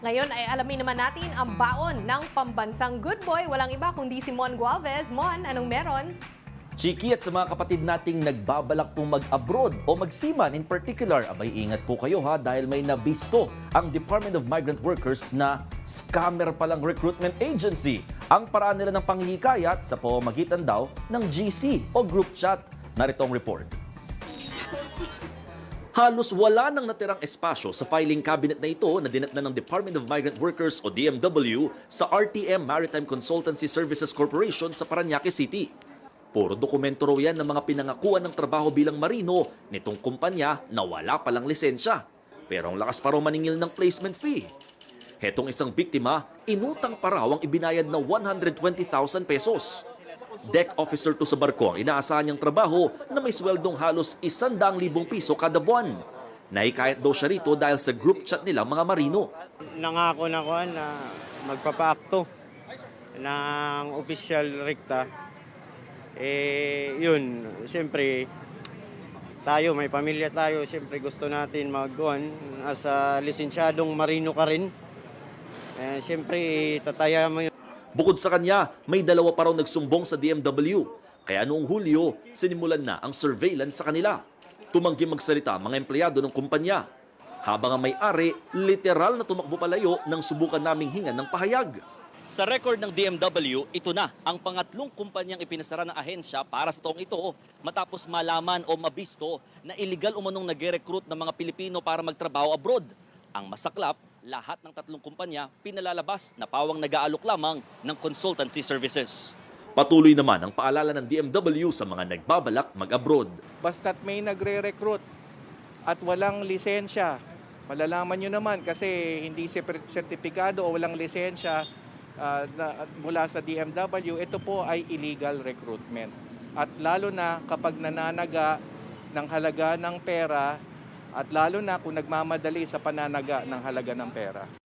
Ngayon ay alamin naman natin ang baon ng pambansang good boy. Walang iba kundi si Mon Gualvez. Mon, anong meron? Chiki at sa mga kapatid nating nagbabalak pong mag-abroad o magsiman in particular, abay ingat po kayo ha dahil may nabisto ang Department of Migrant Workers na scammer palang recruitment agency. Ang paraan nila ng panghihikayat sa pamamagitan daw ng GC o group chat. Narito ang report. Halos wala nang natirang espasyo sa filing cabinet na ito na dinatna ng Department of Migrant Workers o DMW sa RTM Maritime Consultancy Services Corporation sa Paranaque City. Puro dokumento raw yan ng mga pinangakuan ng trabaho bilang marino nitong kumpanya na wala palang lisensya. Pero ang lakas pa raw maningil ng placement fee. Hetong isang biktima, inutang pa raw ang ibinayad na 120,000 pesos. Deck officer to sa barko ang inaasahan niyang trabaho na may sweldong halos 100,000 piso kada buwan. Naikayat daw siya rito dahil sa group chat nilang mga marino. nangako na ko na magpapaakto ng official rekta. Eh, yun, siyempre, tayo, may pamilya tayo, siyempre gusto natin mag-on as a lisensyadong marino ka rin. Eh, siyempre, tataya mo yun. Bukod sa kanya, may dalawa pa raw nagsumbong sa DMW. Kaya noong Hulyo, sinimulan na ang surveillance sa kanila. Tumanggi magsalita mga empleyado ng kumpanya. Habang ang may-ari, literal na tumakbo palayo nang subukan naming hingan ng pahayag. Sa record ng DMW, ito na ang pangatlong kumpanyang ipinasara ng ahensya para sa taong ito matapos malaman o mabisto na illegal umanong nag-recruit ng mga Pilipino para magtrabaho abroad. Ang masaklap, lahat ng tatlong kumpanya pinalalabas na pawang nag-aalok lamang ng consultancy services. Patuloy naman ang paalala ng DMW sa mga nagbabalak mag-abroad. basta't may nagre-recruit at walang lisensya, malalaman nyo naman kasi hindi sertipikado o walang lisensya ah, na, at mula sa DMW, ito po ay illegal recruitment. At lalo na kapag nananaga ng halaga ng pera at lalo na kung nagmamadali sa pananaga ng halaga ng pera.